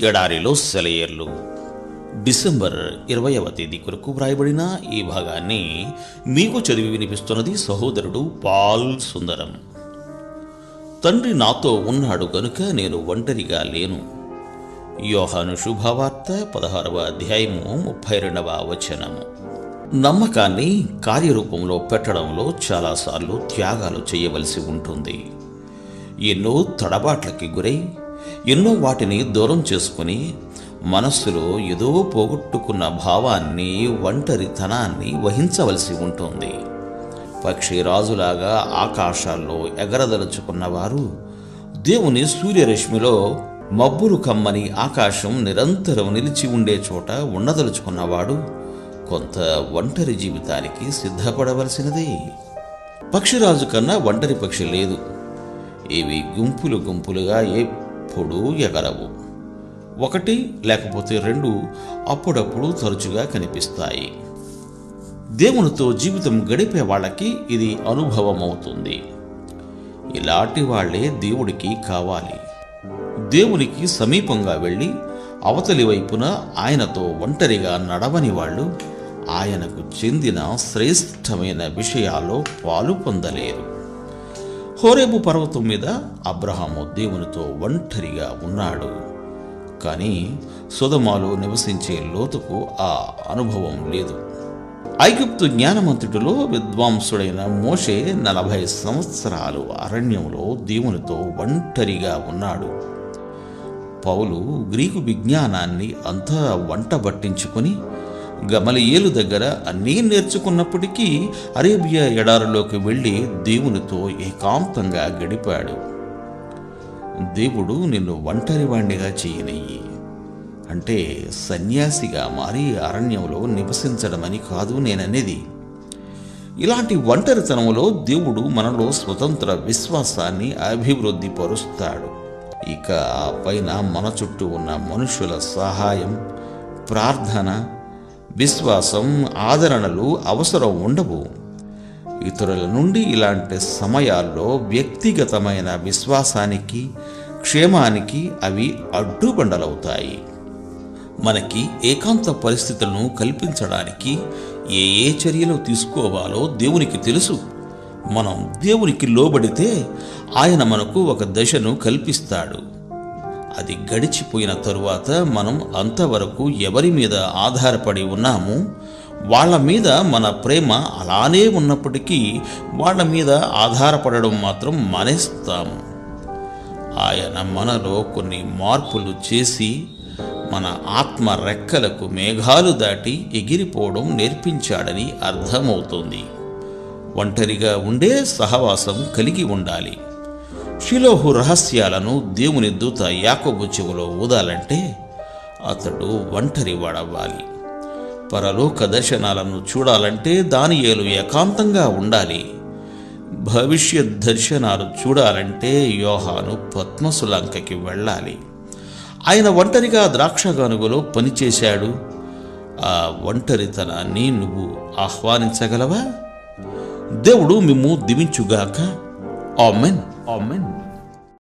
ఎడారిలో సెలయేర్లు. డిసెంబర్ ఇరవైవ తేదీ కొరకు వ్రాయబడిన ఈ భాగాన్ని మీకు చదివి వినిపిస్తున్నది సహోదరుడు పాల్ సుందరం. తండ్రి నాతో ఉన్నాడు కనుక నేను ఒంటరిగా లేను. యోహాను శుభవార్త పదహారవ అధ్యాయము ముప్పై రెండవ వచనము. నమ్మకాన్ని కార్యరూపంలో పెట్టడంలో చాలాసార్లు త్యాగాలు చేయవలసి ఉంటుంది. ఎన్నో తడబాట్లకి గురై ఎన్నో వాటిని దూరం చేసుకుని మనస్సులో ఏదో పోగొట్టుకున్న భావాన్ని ఒంటరితనాన్ని వహించవలసి ఉంటుంది. పక్షి రాజులాగా ఆకాశాల్లో ఎగరదలుచుకున్నవారు దేవుని సూర్యరశ్మిలో మబ్బులు కమ్మని ఆకాశం నిరంతరం నిలిచి ఉండే చోట ఉండదలుచుకున్నవాడు కొంత ఒంటరి జీవితానికి సిద్ధపడవలసినదే. పక్షిరాజు కన్నా ఒంటరి పక్షి లేదు. ఇవి గుంపులు గుంపులుగా ఏ ఎప్పుడూ ఎగరవు. ఒకటి లేకపోతే రెండు అప్పుడప్పుడు తరచుగా కనిపిస్తాయి. దేవునితో జీవితం గడిపే వాళ్ళకి ఇది అనుభవం అవుతుంది ఇలాంటి వాళ్ళే దేవుడికి కావాలి. దేవునికి సమీపంగా వెళ్ళి అవతలి వైపున ఆయనతో ఒంటరిగా నడవని వాళ్ళు ఆయనకు చెందిన శ్రేష్టమైన విషయాల్లో పాలు పొందలేరు. హోరేబు పర్వతం మీద అబ్రహాము దేవునితో ఒంటరిగా ఉన్నాడు. కానీ సుధమాలో నివసించే లోతుకు ఆ అనుభవం లేదు. ఐగుప్తు జ్ఞానమంతుడిలో విద్వాంసుడైన మోషే నలభై సంవత్సరాలు అరణ్యంలో దేవునితో ఒంటరిగా ఉన్నాడు. పౌలు గ్రీకు విజ్ఞానాన్ని అంతా వంట పట్టించుకొని గమలియేలు దగ్గర అన్నీ నేర్చుకున్నప్పటికీ అరేబియా ఎడారిలోకి వెళ్ళి దేవునితో ఏకాంతంగా గడిపాడు. దేవుడు నిన్ను ఒంటరివాణ్ణిగా చేయనయ్యి. అంటే సన్యాసిగా మారి అరణ్యంలో నివసించడమని కాదు నేననేది. ఇలాంటి ఒంటరితనంలో దేవుడు మనలో స్వతంత్ర విశ్వాసాన్ని అభివృద్ధి పరుస్తాడు ఇక ఆ పైన మన చుట్టూ ఉన్న మనుషుల సహాయం ప్రార్థన విశ్వాసం ఆదరణలు అవసరం ఉండవు. ఇతరుల నుండి ఇలాంటి సమయాల్లో వ్యక్తిగతమైన విశ్వాసానికి క్షేమానికి అవి అడ్డుబండలవుతాయి. మనకి ఏకాంత పరిస్థితులను కల్పించడానికి ఏ ఏ చర్యలు తీసుకోవాలో దేవునికి తెలుసు. మనం దేవునికి లోబడితే ఆయన మనకు ఒక దశను కల్పిస్తాడు. అది గడిచిపోయిన తరువాత మనం అంతవరకు ఎవరి మీద ఆధారపడి ఉన్నాము? వాళ్ళ మీద మన ప్రేమ అలానే ఉన్నప్పటికీ వాళ్ళ మీద ఆధారపడడం మాత్రం మానేస్తాము. ఆయన మనలో కొన్ని మార్పులు చేసి మన ఆత్మ రెక్కలకు మేఘాలు దాటి ఎగిరిపోవడం నేర్పించాడని అర్థమవుతుంది. ఒంటరిగా ఉండే సహవాసం కలిగి ఉండాలి. షిలోహు రహస్యాలను దేవుని దూత యాకోబు చెవులో ఊదాలంటే అతడు ఒంటరి వాడవ్వాలి పరలోక దర్శనాలను చూడాలంటే దానియేలు ఏకాంతంగా ఉండాలి. భవిష్యత్ దర్శనాలు చూడాలంటే యోహాను పద్మసులంకకి వెళ్ళాలి. ఆయన ఒంటరిగా ద్రాక్షగానుగలో పనిచేశాడు. ఆ ఒంటరితనాన్ని నువ్వు ఆహ్వానించగలవా? దేవుడు మిమ్ము దివించుగాక. ఆమెన్. ఆమెన్